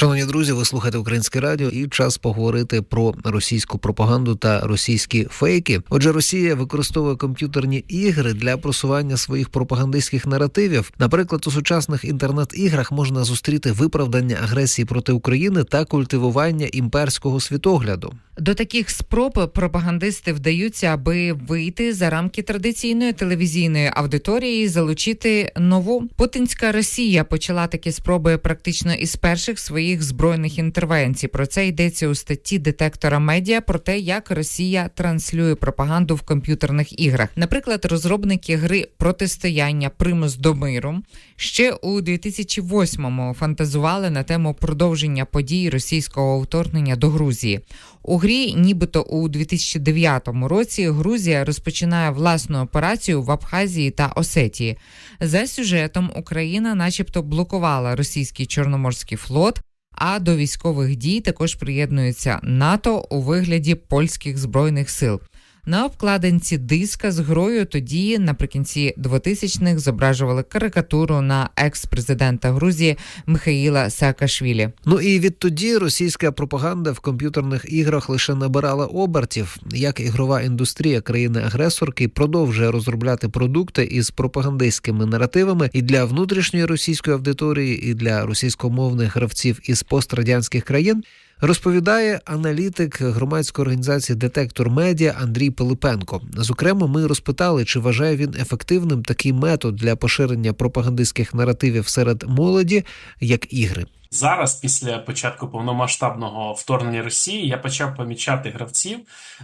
Шановні друзі, ви слухаєте українське радіо і час поговорити про російську пропаганду та російські фейки. Отже, Росія використовує комп'ютерні ігри для просування своїх пропагандистських наративів. Наприклад, у сучасних інтернет-іграх можна зустріти виправдання агресії проти України та культивування імперського світогляду. До таких спроб пропагандисти вдаються, аби вийти за рамки традиційної телевізійної аудиторії залучити нову. Путінська Росія почала такі спроби практично із перших своїх збройних інтервенцій. Про це йдеться у статті детектора медіа про те, як Росія транслює пропаганду в комп'ютерних іграх. Наприклад, розробники гри протистояння примус до миру ще у 2008-му фантазували на тему продовження подій російського вторгнення до Грузії. У грі, нібито у 2009 році, Грузія розпочинає власну операцію в Абхазії та Осетії. За сюжетом Україна, начебто, блокувала російський чорноморський флот. А до військових дій також приєднується НАТО у вигляді польських збройних сил. На обкладинці диска з грою тоді, наприкінці 2000-х, зображували карикатуру на екс-президента Грузії Михаїла Саакашвілі. Ну і відтоді російська пропаганда в комп'ютерних іграх лише набирала обертів, як ігрова індустрія країни-агресорки продовжує розробляти продукти із пропагандистськими наративами і для внутрішньої російської аудиторії, і для російськомовних гравців із пострадянських країн. Розповідає аналітик громадської організації Детектор Медіа Андрій Пилипенко. Зокрема, ми розпитали, чи вважає він ефективним такий метод для поширення пропагандистських наративів серед молоді, як ігри. Зараз, після початку повномасштабного вторгнення Росії, я почав помічати гравців,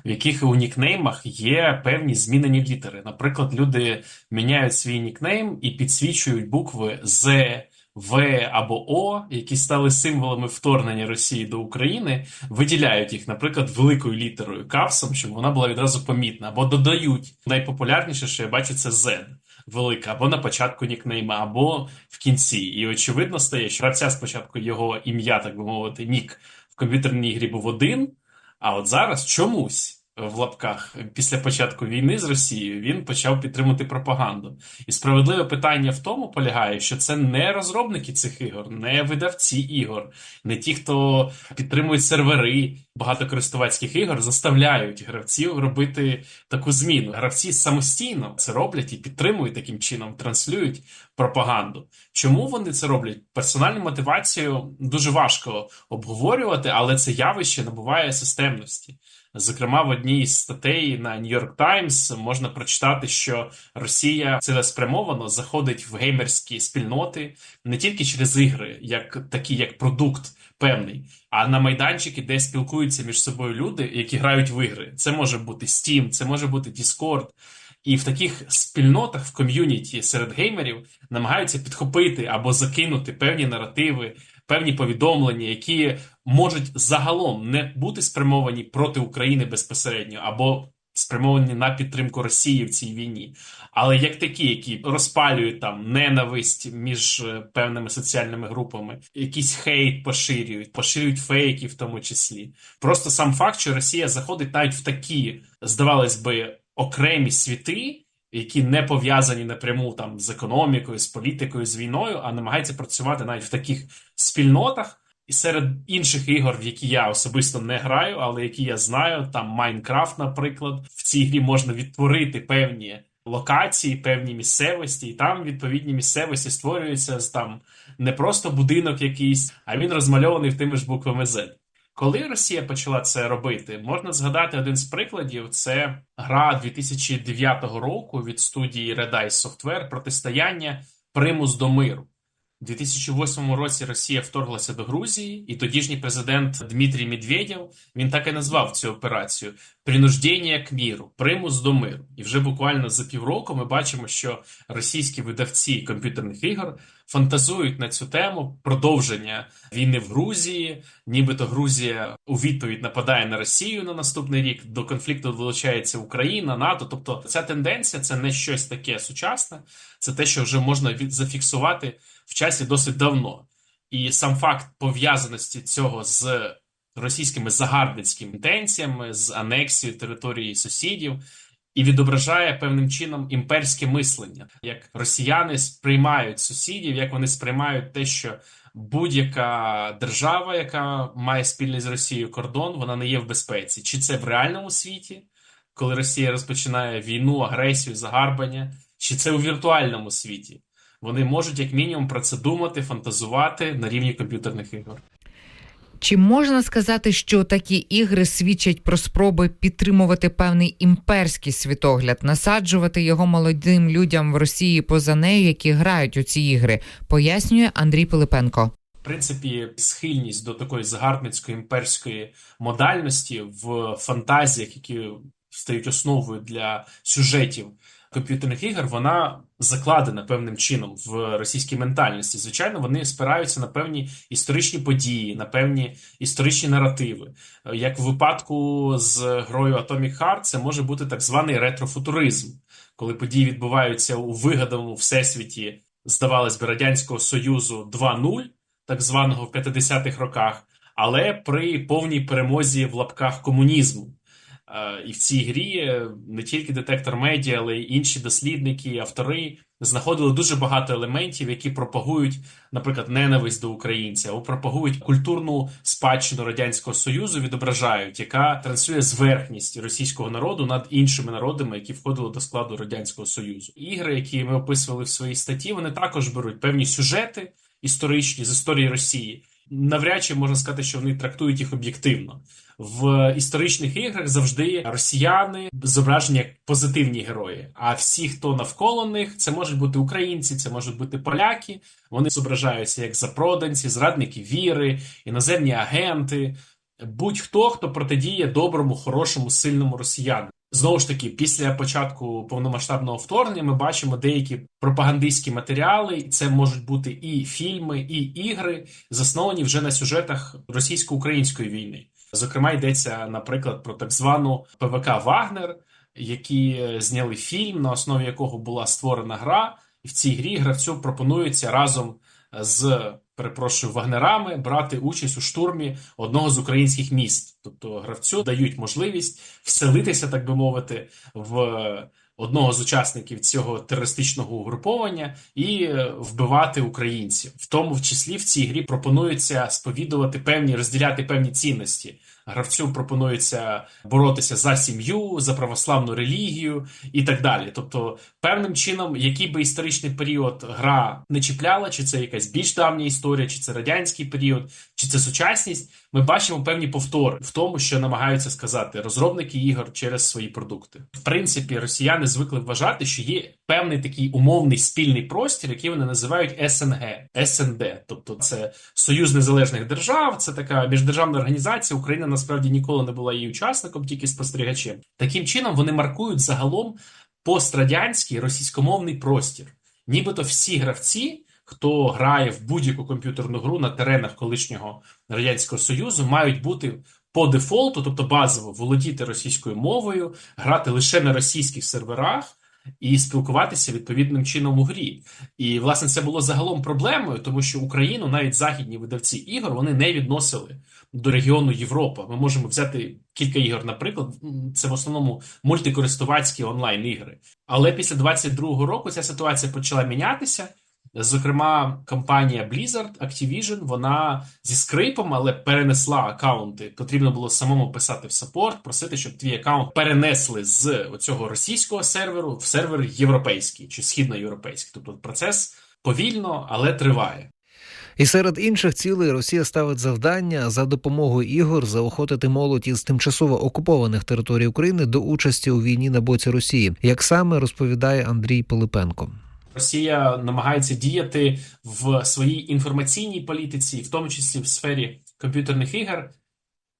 в яких у нікнеймах є певні змінені літери. Наприклад, люди міняють свій нікнейм і підсвічують букви З. В або О, які стали символами вторгнення Росії до України, виділяють їх, наприклад, великою літерою капсом, щоб вона була відразу помітна, або додають найпопулярніше, що я бачу, це Z велика, або на початку нікнейма, або в кінці. І очевидно стає, що гравця спочатку його ім'я, так би мовити, нік в комп'ютерній грі був один, а от зараз чомусь. В лапках після початку війни з Росією він почав підтримувати пропаганду. І справедливе питання в тому полягає, що це не розробники цих ігор, не видавці ігор, не ті, хто підтримують сервери багатокористувацьких ігор, заставляють гравців робити таку зміну. Гравці самостійно це роблять і підтримують таким чином, транслюють пропаганду. Чому вони це роблять? Персональну мотивацію дуже важко обговорювати, але це явище набуває системності. Зокрема, в одній із статей на New York Times можна прочитати, що Росія цілеспрямовано заходить в геймерські спільноти не тільки через ігри, як такі, як продукт певний, а на майданчики, де спілкуються між собою люди, які грають в ігри. Це може бути Steam, це може бути Discord. І в таких спільнотах в ком'юніті серед геймерів намагаються підхопити або закинути певні наративи, певні повідомлення, які можуть загалом не бути спрямовані проти України безпосередньо, або спрямовані на підтримку Росії в цій війні, але як такі, які розпалюють там ненависть між е, певними соціальними групами, якийсь хейт поширюють, поширюють фейки, в тому числі. Просто сам факт, що Росія заходить навіть в такі, здавалось би, окремі світи. Які не пов'язані напряму там з економікою, з політикою, з війною, а намагаються працювати навіть в таких спільнотах, і серед інших ігор, в які я особисто не граю, але які я знаю, там Майнкрафт, наприклад, в цій грі можна відтворити певні локації, певні місцевості, і там відповідні місцевості створюються з там не просто будинок якийсь, а він розмальований в тими ж буквами Z. Коли Росія почала це робити, можна згадати один з прикладів: це гра 2009 року від студії Redeye Software протистояння Примус до миру. У 2008 році Росія вторглася до Грузії, і тодішній президент Дмитрій Медведєв він так і назвав цю операцію принуждення к міру, примус до миру. І вже буквально за півроку ми бачимо, що російські видавці комп'ютерних ігор фантазують на цю тему продовження війни в Грузії, нібито Грузія у відповідь нападає на Росію на наступний рік. До конфлікту долучається Україна, НАТО. Тобто, ця тенденція це не щось таке сучасне, це те, що вже можна зафіксувати в часі досить давно. І сам факт пов'язаності цього з російськими загарбницькими інтенціями, з анексією території сусідів. І відображає певним чином імперське мислення, як росіяни сприймають сусідів, як вони сприймають те, що будь-яка держава, яка має спільний з Росією кордон, вона не є в безпеці. Чи це в реальному світі, коли Росія розпочинає війну, агресію, загарбання, чи це у віртуальному світі? Вони можуть як мінімум про це думати, фантазувати на рівні комп'ютерних ігор. Чи можна сказати, що такі ігри свідчать про спроби підтримувати певний імперський світогляд, насаджувати його молодим людям в Росії поза нею, які грають у ці ігри, пояснює Андрій Пилипенко. В принципі, схильність до такої загарбницької імперської модальності в фантазіях, які стають основою для сюжетів комп'ютерних ігор, вона закладена певним чином в російській ментальності. Звичайно, вони спираються на певні історичні події, на певні історичні наративи. Як в випадку з грою Atomic Heart, це може бути так званий ретрофутуризм, коли події відбуваються у вигаданому всесвіті, здавалось би, Радянського Союзу 2.0, так званого в 50-х роках, але при повній перемозі в лапках комунізму. Е, І в цій грі не тільки детектор медіа, але й інші дослідники, автори знаходили дуже багато елементів, які пропагують, наприклад, ненависть до українця, або пропагують культурну спадщину радянського союзу, відображають, яка транслює зверхність російського народу над іншими народами, які входили до складу радянського союзу. Ігри, які ми описували в своїй статті, вони також беруть певні сюжети історичні з історії Росії. Навряд чи можна сказати, що вони трактують їх об'єктивно. В історичних іграх завжди росіяни зображені як позитивні герої. А всі, хто навколо них, це можуть бути українці, це можуть бути поляки. Вони зображаються як запроданці, зрадники віри, іноземні агенти, будь-хто, хто протидіє доброму, хорошому, сильному росіяну. Знову ж таки, після початку повномасштабного вторгнення ми бачимо деякі пропагандистські матеріали. Це можуть бути і фільми, і ігри, засновані вже на сюжетах російсько-української війни. Зокрема, йдеться, наприклад, про так звану ПВК Вагнер, які зняли фільм, на основі якого була створена гра, і в цій грі гравцю пропонується разом з перепрошую вагнерами брати участь у штурмі одного з українських міст. Тобто гравцю дають можливість вселитися, так би мовити, в одного з учасників цього терористичного угруповання і е, вбивати українців. В тому числі в цій грі пропонується сповідувати певні, розділяти певні цінності. Гравцю пропонується боротися за сім'ю, за православну релігію і так далі. Тобто, певним чином, який би історичний період гра не чіпляла, чи це якась більш давня історія, чи це радянський період, чи це сучасність, ми бачимо певні повтори в тому, що намагаються сказати розробники ігор через свої продукти. В принципі, росіяни звикли вважати, що є певний такий умовний спільний простір, який вони називають СНГ, СНД, тобто це Союз Незалежних Держав, це така міждержавна організація. Україна насправді ніколи не була її учасником, тільки спостерігачем. Таким чином вони маркують загалом пострадянський російськомовний простір, нібито всі гравці. Хто грає в будь-яку комп'ютерну гру на теренах колишнього радянського союзу, мають бути по дефолту, тобто базово володіти російською мовою, грати лише на російських серверах і спілкуватися відповідним чином у грі. І власне це було загалом проблемою, тому що Україну навіть західні видавці ігор вони не відносили до регіону Європа. Ми можемо взяти кілька ігор, наприклад, це в основному мультикористувацькі онлайн ігри. Але після 22-го року ця ситуація почала мінятися. Зокрема, компанія Blizzard Activision, вона зі скрипом, але перенесла аккаунти. Потрібно було самому писати в саппорт, просити, щоб твій аккаунт перенесли з цього російського серверу в сервер європейський чи східноєвропейський. Тобто процес повільно, але триває. І серед інших цілей Росія ставить завдання за допомогою ігор заохотити молодь із тимчасово окупованих територій України до участі у війні на боці Росії, як саме розповідає Андрій Пилипенко. Росія намагається діяти в своїй інформаційній політиці, в тому числі в сфері комп'ютерних ігор,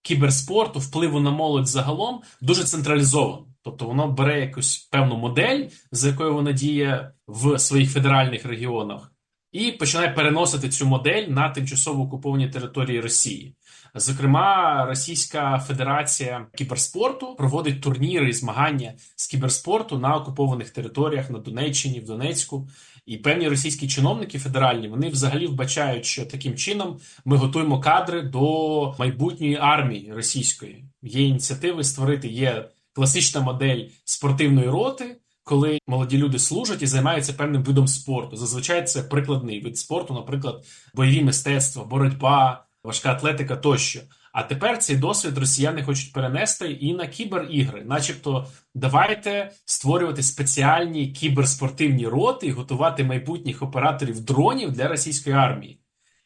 кіберспорту, впливу на молодь загалом дуже централізовано. Тобто воно бере якусь певну модель, за якою вона діє в своїх федеральних регіонах, і починає переносити цю модель на тимчасово окуповані території Росії. Зокрема, Російська Федерація кіберспорту проводить турніри і змагання з кіберспорту на окупованих територіях на Донеччині, в Донецьку. І певні російські чиновники федеральні вони взагалі вбачають, що таким чином ми готуємо кадри до майбутньої армії російської. Є ініціативи створити є класична модель спортивної роти, коли молоді люди служать і займаються певним видом спорту. Зазвичай це прикладний вид спорту, наприклад, бойові мистецтва, боротьба, важка атлетика тощо. А тепер цей досвід росіяни хочуть перенести і на кіберігри, начебто, давайте створювати спеціальні кіберспортивні роти і готувати майбутніх операторів дронів для російської армії.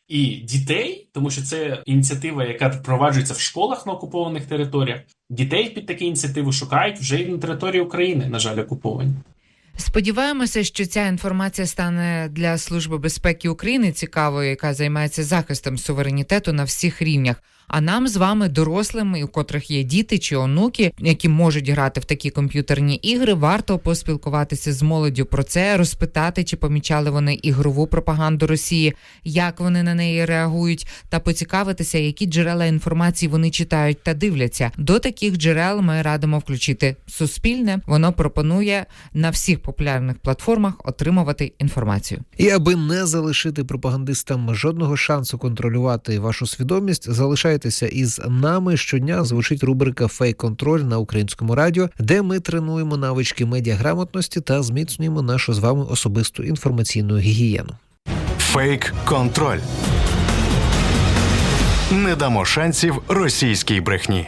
І дітей, тому що це ініціатива, яка впроваджується в школах на окупованих територіях. Дітей під такі ініціативи шукають вже і на території України, на жаль, окуповані. Сподіваємося, що ця інформація стане для Служби безпеки України цікавою, яка займається захистом суверенітету на всіх рівнях. А нам з вами, дорослим, у котрих є діти чи онуки, які можуть грати в такі комп'ютерні ігри, варто поспілкуватися з молоддю про це, розпитати, чи помічали вони ігрову пропаганду Росії, як вони на неї реагують, та поцікавитися, які джерела інформації вони читають та дивляться. До таких джерел ми радимо включити суспільне. Воно пропонує на всіх популярних платформах отримувати інформацію. І аби не залишити пропагандистам жодного шансу контролювати вашу свідомість, залишайтеся із нами. Щодня звучить рубрика Фейк-контроль на українському радіо, де ми тренуємо навички медіаграмотності та зміцнюємо нашу з вами особисту інформаційну гігієну. Фейк-контроль. Не дамо шансів російській брехні.